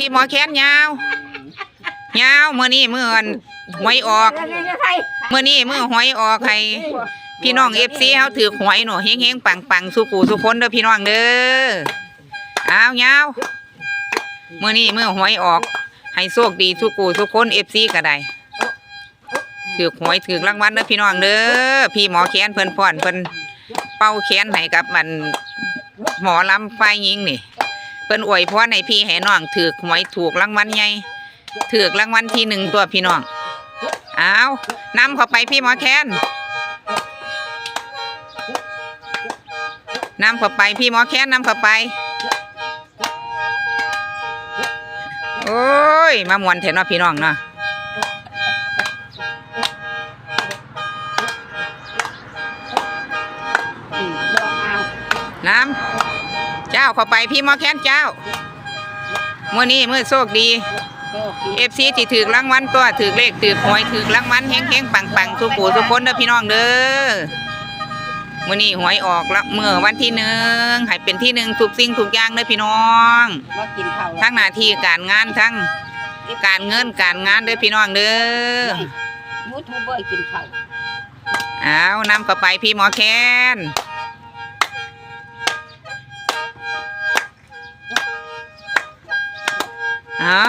พี่หมอแค้นยาวยาวเมื่อนี้เมื่ออันหวยออกเมื่อนี้เมื่อหวยออกให้พี่น้องเอฟซีเขาถือหวยหนูเฮงเฮงปังปังสุกูสุคนเด้อพี่น้องเด้อเอาวยาวเมื่อนี้เมื่อหวยออก ให้โชคดีสุกูสุคนเอฟซีก็ได้ถือหวยถือรางวัลเด้อพี่น้องเด้อพี่หมอแค้นเพิ่นพ่อนเพิ่นเป้าแค้นให้กับมันหมอลำไฟยิงนี่ เพิ่นอวยพรให้พี่ให้น้องถือหวยถูกรางวัลใหญ่ถือรางวัลที่หนึ่งตัวพี่น้องเอานำเข้าไปพี่หมอแค้นนำเข้าไปพี่หมอแค้นนำเข้าไป โอ้ย มามวนเถอะเนาะพี่น้องเนาะน้ำ จ้าเข้าไปพี่หมอแค้นเจ้ามื่อนี้มื่อโชคดีเอฟซีที่ถือรางวัลตัวถือเลขถือหวยถือรางวัลเฮงเฮงปังปังทุกผู้ทุกคนเด้อพี่น้องเด้อมื่อนี้หวยออกแล้วเมื่อวันที่หนึ่งให้เป็นที่หนึ่งทุกสิ่งทุกอย่างเด้อพี่น้องมากินข้าวทั้งหน้าที่การงานทั้งการเงินการงานเด้อพี่น้องเด้อยูทูบเบอร์กินข้าวเอานำเข้าไปพี่หมอแคนเเอา